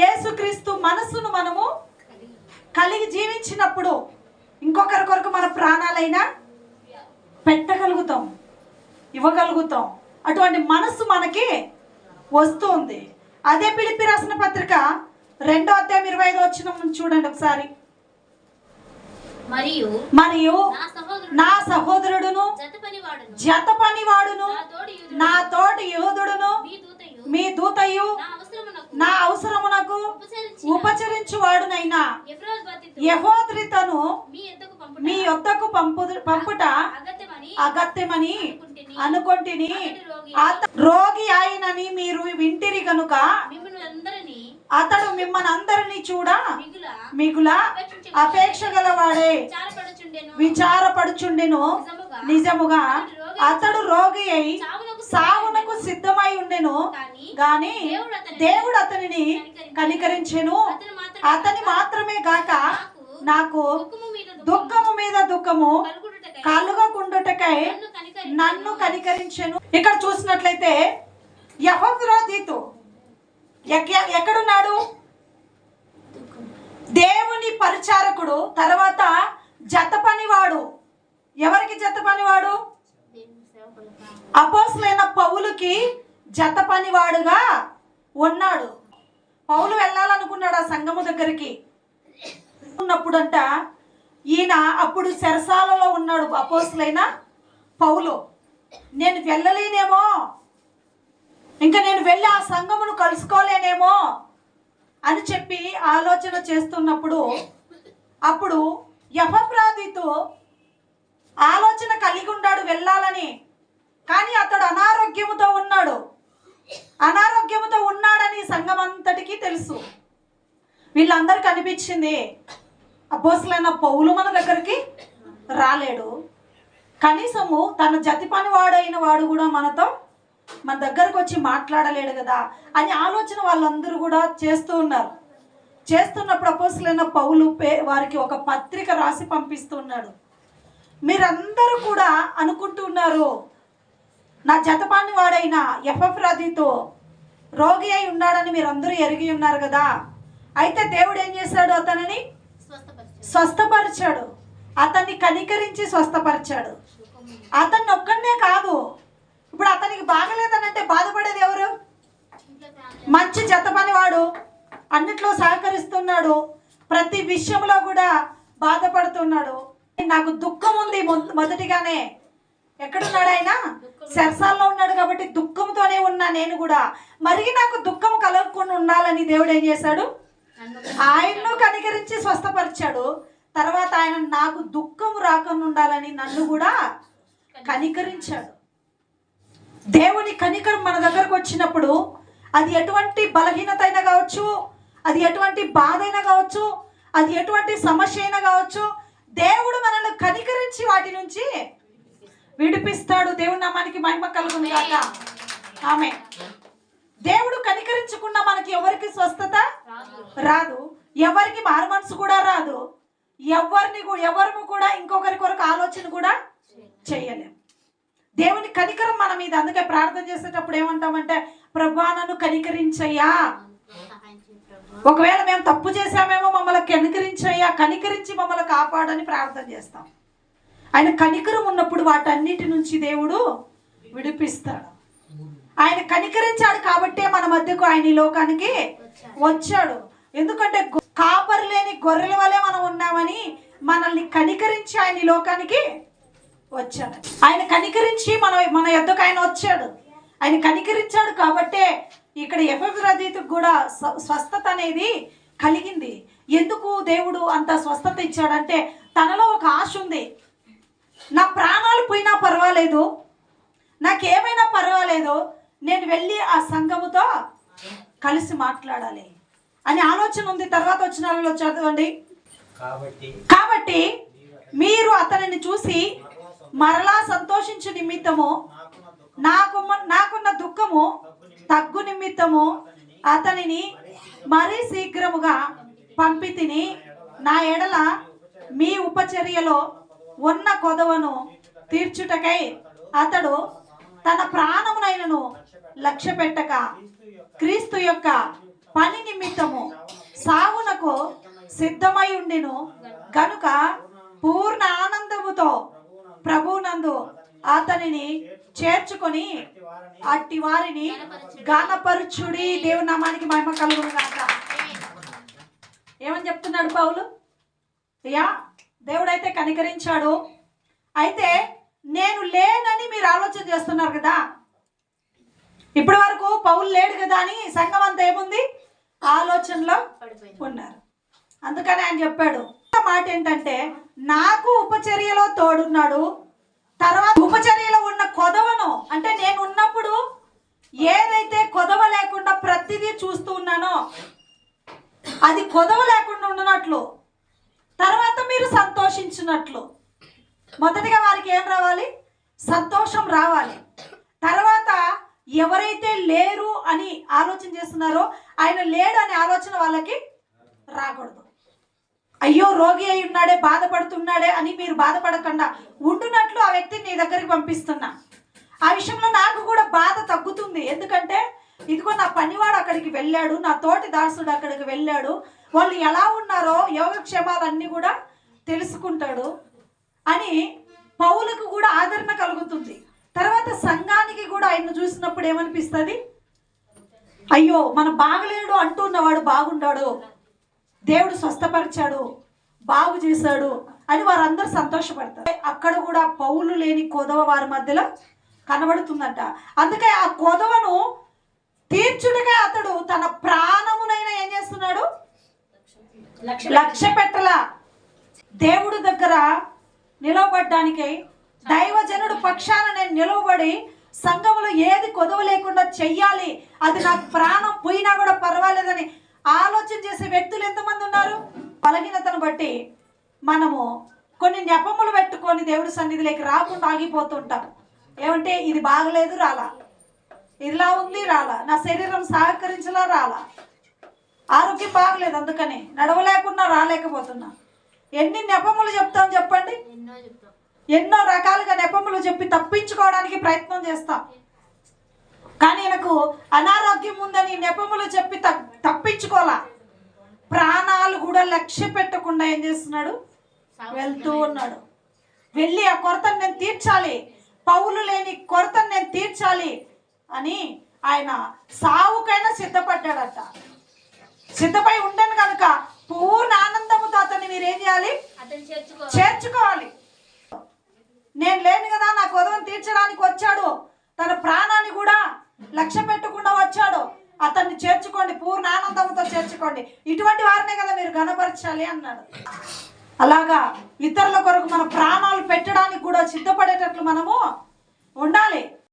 యేసుక్రీస్తు మనసును మనము కలిగి జీవించినప్పుడు ఇంకొకరి కొరకు మన ప్రాణాలైనా పెట్టగలుగుతాం ఇవ్వగలుగుతాం. అటువంటి మనస్సు మనకి వస్తుంది. అదే పిలిపి రాసిన పత్రిక రెండో అధ్యాయం ఇరవై ఐదు వచ్చిన చూడండి ఒకసారి. మరియు మరియు నా సహోదరుడు నా సహోదరుడును జత పనివాడును నా తోటి యోధుడును మీ దూతయు నా అవసరమునకు నా అవసరమునకు ఉపచరించిన ఉపచరించువాడునైనా ఎఫ్రాజ్బాతితో యహోద్రితను మీ యొద్దకు పంపు పంపుట అగత్యమని అనుకుంటుని. రోగి ఆయనని మీరు వింటిరి అందరినీ అతడు మిమ్మల్ని అందరినీ చూడ? మిగుల అపేక్ష గలవాడే చారపడుచుండెను విచారపడుచుండెను. నిజముగా అతడు రోగి అయి సావునకు సిద్ధమై ఉండెను. కానీ గాని దేవుడు అతనిని కనికరించెను. అతను మాత్రం అతని మాత్రమే గాక నాకు దుఃఖము మీద దుఃఖము కలుగకుండుటకై నన్ను కనికరి నన్ను కనికరించెను. ఇక్కడ చూసినట్లయితే ఎక్క- ఎక్కడున్నాడు? దేవుని పరిచారకుడు తర్వాత జత పనివాడు ఎవరికి జత పనివాడు అపోసులైన పౌలుకి జత పనివాడుగా ఉన్నాడు. పౌలు వెళ్ళాలనుకున్నాడు ఆ సంఘము దగ్గరికి. ఉన్నప్పుడంట ఈయన అప్పుడు శరసాలలో ఉన్నాడు అపోసులైన పౌలు. నేను వెళ్ళలేనేమో. ఇంకా నేను వెళ్ళి ఆ సంఘమును కలుసుకోలేనేమో అని చెప్పి ఆలోచన చేస్తున్నప్పుడు అప్పుడు యపప్రాధితో ఆలోచన కలిగి ఉన్నాడు వెళ్ళాలని. కానీ అతడు అనారోగ్యముతో ఉన్నాడు. అనారోగ్యముతో ఉన్నాడని సంఘం అంతటికీ తెలుసు. వీళ్ళందరికీ అనిపించింది అబ్బోసులైన పౌలు మన దగ్గరికి రాలేడు. కనీసము తన జతి పని వాడైన వాడు కూడా మనతో మన దగ్గరకు వచ్చి మాట్లాడలేడు కదా అని ఆలోచన వాళ్ళందరూ కూడా చేస్తూ ఉన్నారు. చేస్తున్నప్పుడు అపోసులైన పౌలు పే వారికి ఒక పత్రిక రాసి పంపిస్తున్నాడు మీరందరూ కూడా అనుకుంటున్నారు నా జతపాని వాడైన ఎఫ్ఎఫ్రాదితో రోగి అయి ఉన్నాడని మీరందరూ ఎరిగి ఉన్నారు కదా. అయితే దేవుడు ఏం చేశాడు అతనిని? స్వస్థపరిచాడు. అతన్ని కనికరించి స్వస్థపరిచాడు. అతన్ని ఒక్కడనే కాదు. ఇప్పుడు అతనికి బాగలేదనంటే బాధపడేది ఎవరు? మంచి జత పనివాడు అన్నిట్లో సహకరిస్తున్నాడు. ప్రతి విషయంలో కూడా బాధపడుతున్నాడు. నాకు దుఃఖం ఉంది మొ- మొదటిగానే. ఎక్కడున్నాడు ఆయన సెరసాల్లో ఉన్నాడు కాబట్టి దుఃఖంతోనే ఉన్నా నేను కూడా. మరి నాకు దుఃఖం కలగకుండా ఉండాలని దేవుడు ఏం చేశాడు? ఆయన్ను కనికరించి స్వస్థపరిచాడు. తర్వాత ఆయన నాకు దుఃఖం రాకుండా ఉండాలని నన్ను కూడా కనికరించాడు. దేవుని కనికరం మన దగ్గరకు వచ్చినప్పుడు అది ఎటువంటి బలహీనత అయినా కావచ్చు అది ఎటువంటి బాధ అయినా కావచ్చు అది ఎటువంటి సమస్య అయినా కావచ్చు దేవుడు మనల్ని కనికరించి వాటి నుంచి విడిపిస్తాడు. దేవుని నామానికి మహిమ కలుగును కాక ఆమె. దేవుడు కనికరించకుండా మనకి ఎవరికి స్వస్థత? రాదు. ఎవరికి మారు మనసు కూడా రాదు. ఎవరిని ఎవరు కూడా ఇంకొకరి కొరకు ఆలోచన కూడా చేయలేం. దేవుని కనికరం మన మీద. అందుకే ప్రార్థన చేసేటప్పుడు ఏమంటామంటే ప్రభా నన్ను కనికరించయ్యా. ఒకవేళ మేము తప్పు చేశామేమో మమ్మల్ని కనికరించయ్యా. కనికరించి మమ్మల్ని కాపాడని ప్రార్థన చేస్తాం. ఆయన కనికరం ఉన్నప్పుడు వాటన్నిటి నుంచి దేవుడు విడిపిస్తాడు. ఆయన కనికరించాడు కాబట్టే మన మధ్యకు ఆయన ఈ లోకానికి వచ్చాడు. ఎందుకంటే కాపరు లేని గొర్రెల వలె మనం ఉన్నామని మనల్ని కనికరించి ఆయన ఈ లోకానికి వచ్చాడు. ఆయన కనికరించి మన మన యొద్దకు ఆయన వచ్చాడు. ఆయన కనికరించాడు కాబట్టే ఇక్కడ ఎఫ్ఎఫ్ రదీతకు కూడా స్వ- స్వస్థత అనేది కలిగింది. ఎందుకు దేవుడు అంత స్వస్థత ఇచ్చాడంటే తనలో ఒక ఆశ ఉంది. నా ప్రాణాలు పోయినా పర్వాలేదు. నాకేమైనా పర్వాలేదు. నేను వెళ్ళి ఆ సంఘముతో కలిసి మాట్లాడాలి. అని ఆలోచన ఉంది. తర్వాత వచ్చిన చదవండి. కాబట్టి మీరు అతనిని చూసి మరలా సంతోషించు నిమిత్తము నాకు నాకున్న దుఃఖము తగ్గు నిమిత్తము అతనిని మరీ శీఘ్రముగా పంపి తిని నా ఎడల మీ ఉపచర్యలో ఉన్న కొదవను తీర్చుటకై అతడు తన ప్రాణమునైనను లక్ష్య పెట్టక క్రీస్తు యొక్క పని నిమిత్తము సాగునకు సిద్ధమై ఉండిను. గనుక పూర్ణ ఆనందముతో ప్రభునందు అతనిని చేర్చుకొని అట్టి వారిని గానపరుచుడి దేవుని నామానికి మహిమ కలుగును ఏమని చెప్తున్నాడు పౌలు? యా? దేవుడైతే కనికరించాడు. అయితే నేను లేనని మీరు ఆలోచన చేస్తున్నారు కదా. ఇప్పటి వరకు పౌలు లేడు కదా అని సంఘం అంతా ఏముంది? ఆలోచనలో ఉన్నారు. అందుకని ఆయన చెప్పాడు. మాట ఏంటంటే నాకు ఉపచర్యలో తోడున్నాడు. తర్వాత ఉపచర్యలో ఉన్న కొదవను అంటే నేను ఉన్నప్పుడు ఏదైతే కొదవ లేకుండా ప్రతిదీ చూస్తూ ఉన్నానో అది కొదవ లేకుండా ఉండనట్లు తర్వాత మీరు సంతోషించినట్లు. మొదటిగా వారికి ఏం రావాలి? సంతోషం రావాలి. తర్వాత ఎవరైతే లేరు అని ఆలోచన చేస్తున్నారో ఆయన లేడు అనే ఆలోచన వాళ్ళకి రాకూడదు. అయ్యో రోగి అయి ఉన్నాడే బాధపడుతున్నాడే అని మీరు బాధపడకుండా ఉండునట్లు ఆ వ్యక్తిని నీ దగ్గరికి పంపిస్తున్నా. ఆ విషయంలో నాకు కూడా బాధ తగ్గుతుంది. ఎందుకంటే ఇదిగో నా పనివాడు అక్కడికి వెళ్ళాడు నా తోటి దాసుడు అక్కడికి వెళ్ళాడు వాళ్ళు ఎలా ఉన్నారో యోగక్షేమాలన్నీ కూడా తెలుసుకుంటాడు అని పౌలకు కూడా ఆదరణ కలుగుతుంది. తర్వాత సంఘానికి కూడా ఆయన్ను చూసినప్పుడు ఏమనిపిస్తుంది? అయ్యో మన బాగలేడు అంటున్నవాడు బాగుండాడు. దేవుడు స్వస్థపరిచాడు. బాగు చేశాడు అని వారందరూ సంతోషపడతారు. అక్కడ కూడా పౌలు లేని కొదవ వారి మధ్యలో కనబడుతుందంట. అందుకే ఆ కొదవను తీర్చుడిగా అతడు తన ప్రాణమునైనా ఏం చేస్తున్నాడు? లక్ష్య పెట్టలా. దేవుడు దగ్గర నిలవబడ్డానికి దైవజనుడు పక్షాన నేను నిలవబడి సంఘములో ఏది కొదవ లేకుండా చెయ్యాలి. అది నాకు ప్రాణం పోయినా కూడా పర్వాలేదని ఆలోచన చేసే వ్యక్తులు ఎంతమంది ఉన్నారు? బలహీనతను బట్టి మనము కొన్ని నెపములు పెట్టుకొని దేవుడి సన్నిధిలోకి రాకుండా ఆగిపోతుంటాం. ఏమంటే ఇది బాగలేదు రాలా. ఇదిలా ఉంది రాలా. నా శరీరం సహకరించలా రాలా. ఆరోగ్యం బాగలేదు అందుకని నడవలేకున్నా రాలేకపోతున్నా. ఎన్ని నెపములు చెప్తాం చెప్పండి? ఎన్నో రకాలుగా నెపములు చెప్పి తప్పించుకోవడానికి ప్రయత్నం చేస్తాం. కానీ నాకు అనారోగ్యం ఉందని నెపములు చెప్పి త- తప్పించుకోవాలా? ప్రాణాలు కూడా లక్ష్య పెట్టకుండా ఏం చేస్తున్నాడు? వెళ్తూ ఉన్నాడు. వెళ్ళి ఆ కొరతను నేను తీర్చాలి. పౌలు లేని కొరతను నేను తీర్చాలి అని ఆయన సావుకైనా సిద్ధపడ్డాడట. సిద్ధపై ఉండను కనుక పూర్ణ ఆనందముతో అతన్ని మీరు ఏం చేయాలి చేర్చుకోవాలి. నేను లేను కదా నా కొదవను తీర్చడానికి వచ్చాడు. తన ప్రాణాన్ని కూడా లక్ష్య పెట్టకుండా వచ్చాడు. అతన్ని చేర్చుకోండి పూర్ణ ఆనందంతో చేర్చుకోండి. ఇటువంటి వారినే కదా మీరు గనపరచాలి అన్నాడు. అలాగా ఇతరుల కొరకు మన ప్రాణాలు పెట్టడానికి కూడా సిద్ధపడేటట్లు మనము ఉండాలి.